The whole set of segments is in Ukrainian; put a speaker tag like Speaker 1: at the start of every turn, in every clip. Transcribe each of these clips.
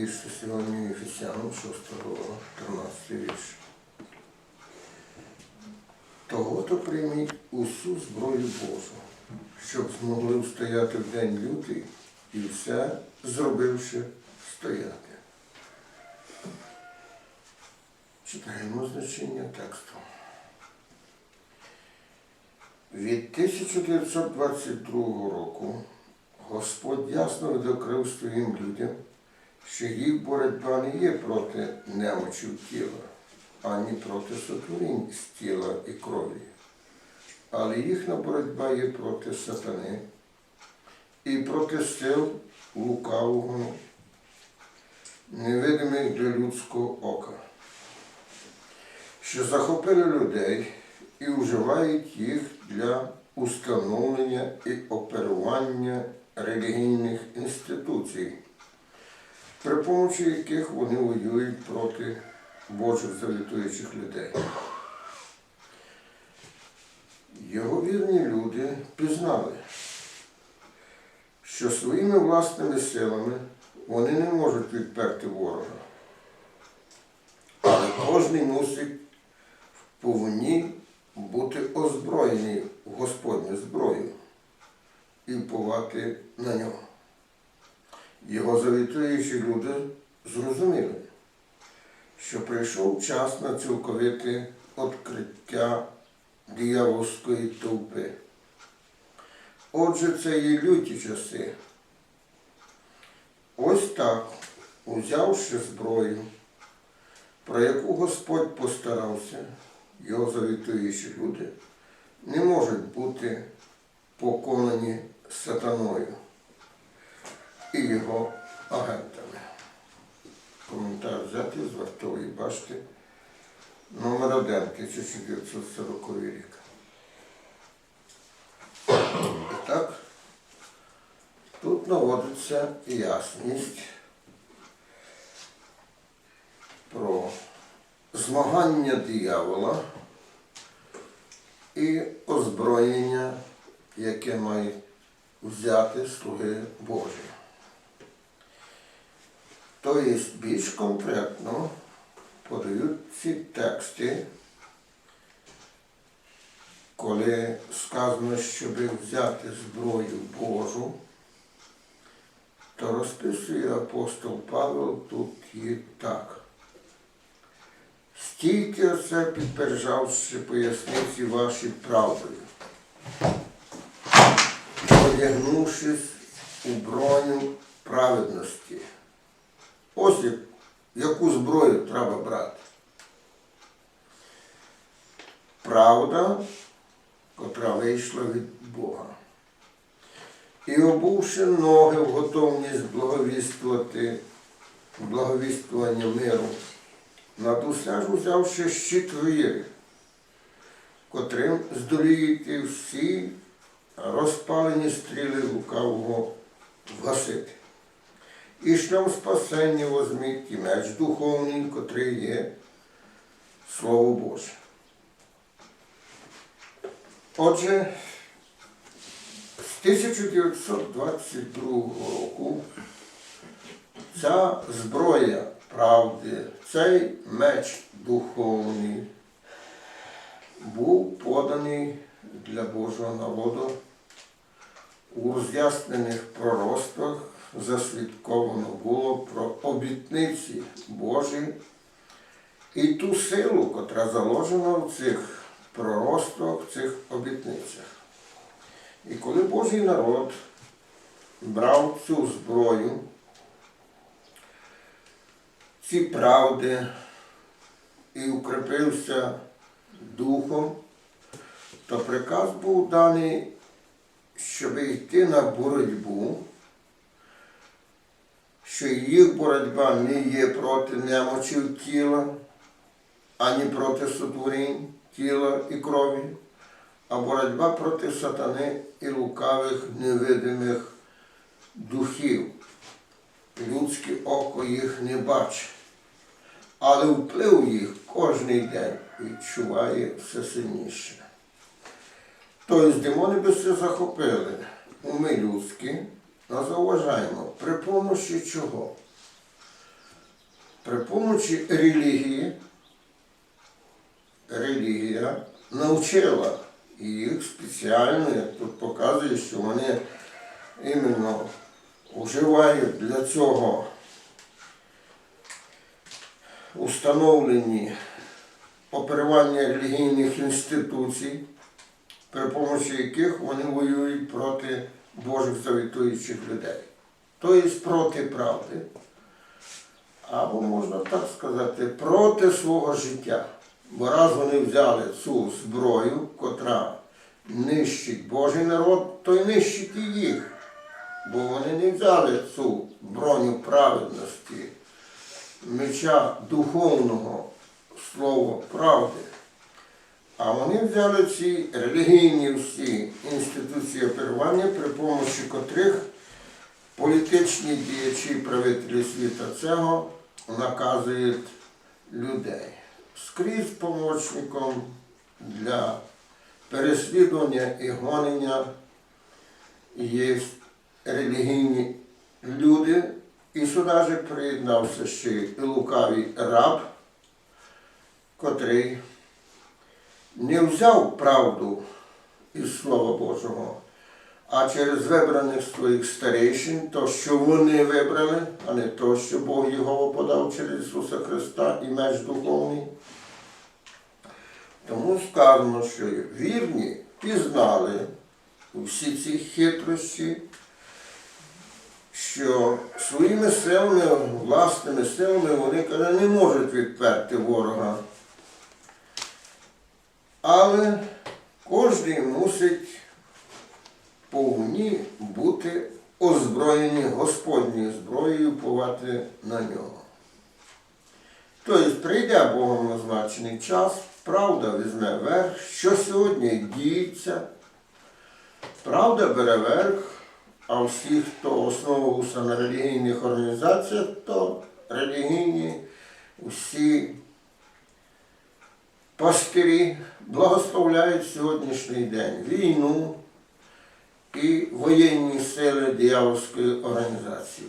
Speaker 1: більше сьогодні Ефесянам 6 глава, 13 вірш. Того то прийміть усю зброю Божу, щоб змогли встояти в день лютий і все зробивши стояти. Читаємо значення тексту. Від 1922 року Господь ясно відокрив своїм людям, що їх боротьба не є проти немочів тіла, ані проти сотворінь з тіла і крові, але їхня боротьба є проти сатани і проти сил лукавого, невидимих для людського ока, що захопили людей і вживають їх для установлення і оперування релігійних інституцій, при помочі яких вони воюють проти Божих завітуючих людей. Його вірні люди пізнали, що своїми власними силами вони не можуть відперти ворога. Але кожен мусить повинні бути озброєні в Господню зброю і вповати на нього. Його завітуючі люди зрозуміли, що прийшов час на цілковите відкриття диявольської товпи. Отже, це є люті часи. Ось так, узявши зброю, про яку Господь постарався, його завітуючі люди не можуть бути поконані сатаною його агентами. Коментар взятий з вартової башти номер 1 1940 рік. І так, тут наводиться ясність про змагання диявола і озброєння, яке мають взяти слуги Божі. Тобто більш конкретно подають ці тексти, коли сказано, щоб взяти зброю Божу, то розписує апостол Павел тут і так. Стійте оце, підпержавши поясниці ваші правдою, одягнувшись у броню праведності. Ось яку зброю треба брати. Правда, котра вийшла від Бога. І обувши ноги в готовність благовіствувати благовіствування миру, над усе ж узявши щит віри, котрим здолієте всі розпалені стріли лукавого вгасити. І шлям спасення возьміть і меч духовний, котрий є Слово Боже. Отже, з 1922 року ця зброя правди, цей меч духовний був поданий для Божого народу у роз'яснених пророцтвах засвідковано було про обітниці Божі і ту силу, котра заложена в цих пророцтвах, в цих обітницях. І коли Божий народ брав цю зброю, ці правди і укріпився духом, то приказ був даний, щоб йти на боротьбу, що їх боротьба не є проти немочів тіла, ані проти сотворінь тіла і крові, а боротьба проти сатани і лукавих невидимих духів. Людське око їх не бачить, але вплив їх кожний день відчуває все сильніше. Тобто демони би все захопили уми людські, але зауважаємо, при помощі чого? при помочі релігії релігія навчила їх спеціально, як тут показує, що вони іменно вживають для цього установлені оперування релігійних інституцій, при помочі яких вони воюють проти Божих завітуючих людей. Тобто проти правди. Або можна так сказати, проти свого життя. Бо раз вони взяли цю зброю, котра нищить Божий народ, то й нищить і їх. Бо вони не взяли цю броню праведності, меча духовного слова правди. А вони взяли ці релігійні всі інституції оперування, при помощі котрих політичні діячі, правителі світа цього наказують людей. Скрізь помічником для переслідування і гонення є релігійні люди. І сюди же приєднався ще і лукавий раб, котрий не взяв правду із Слова Божого, а через вибраних своїх старейшин, то, що вони вибрали, а не то, що Бог його подав через Ісуса Христа і меч духовний. Тому сказано, що вірні пізнали всі ці хитрощі, що своїми силами, власними силами вони каже, не можуть відперти ворога. Але кожен мусить повні бути озброєні Господньою зброєю повати на нього. Тобто прийде Богом назначений час, правда візьме верх, що сьогодні діється, правда бере верх, а всі, хто основувався на релігійних організаціях, то релігійні всі пастирі благословляють сьогоднішній день війну і воєнні сили диявольської організації.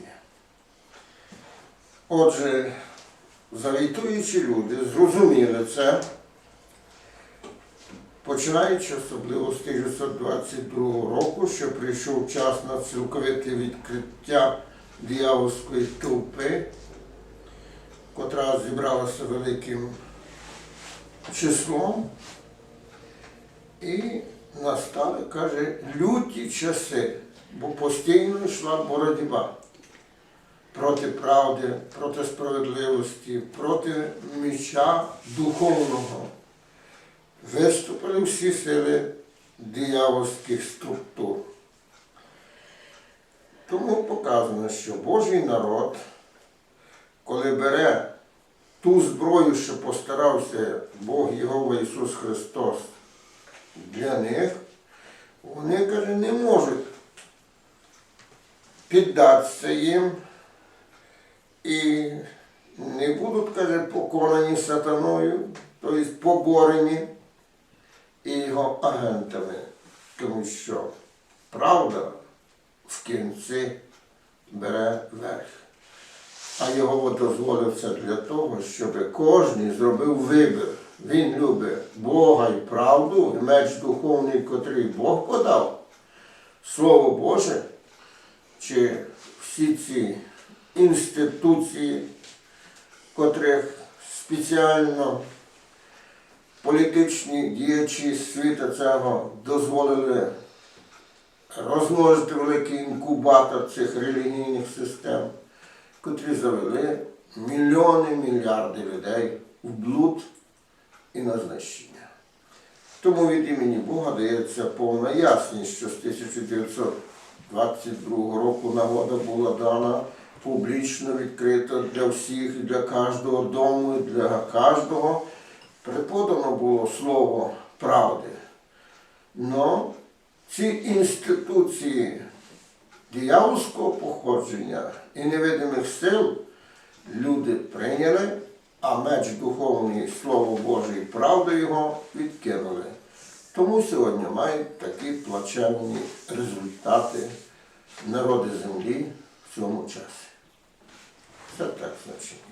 Speaker 1: Отже, завітуючі люди зрозуміли це, починаючи особливо з 1922 року, що прийшов час на цілковите відкриття диявольської толпи, котра зібралася великим числом. І настали, каже, люті часи, бо постійно йшла боротьба проти правди, проти справедливості, проти меча духовного. Виступили всі сили диявольських структур. Тому показано, що Божий народ, коли бере ту зброю, що постарався Бог Єгова Ісус Христос для них, вони, каже, не можуть піддатися їм і не будуть, каже, поконані сатаною, тобто поборені і його агентами, тому що правда в кінці бере верх. А його дозволив це для того, щоб кожен зробив вибір. Він любить Бога і правду, і меч духовний, котрий Бог подав, Слово Боже, чи всі ці інституції, котрих спеціально політичні діячі світу цього дозволили розмножити великий інкубатор цих релігійних систем, котрі завели мільйони, мільярди людей в блуд і на знищення. Тому від імені Бога дається повна ясність, що з 1922 року нагода була дана публічно відкрита для всіх, для кожного дому, для кожного. Преподано було слово правди. Но ці інституції диявольського походження і невидимих сил люди прийняли, а меч духовний, Слово Боже і правду його відкинули. Тому сьогодні мають такі плачевні результати народи землі в цьому часі. Це так значить.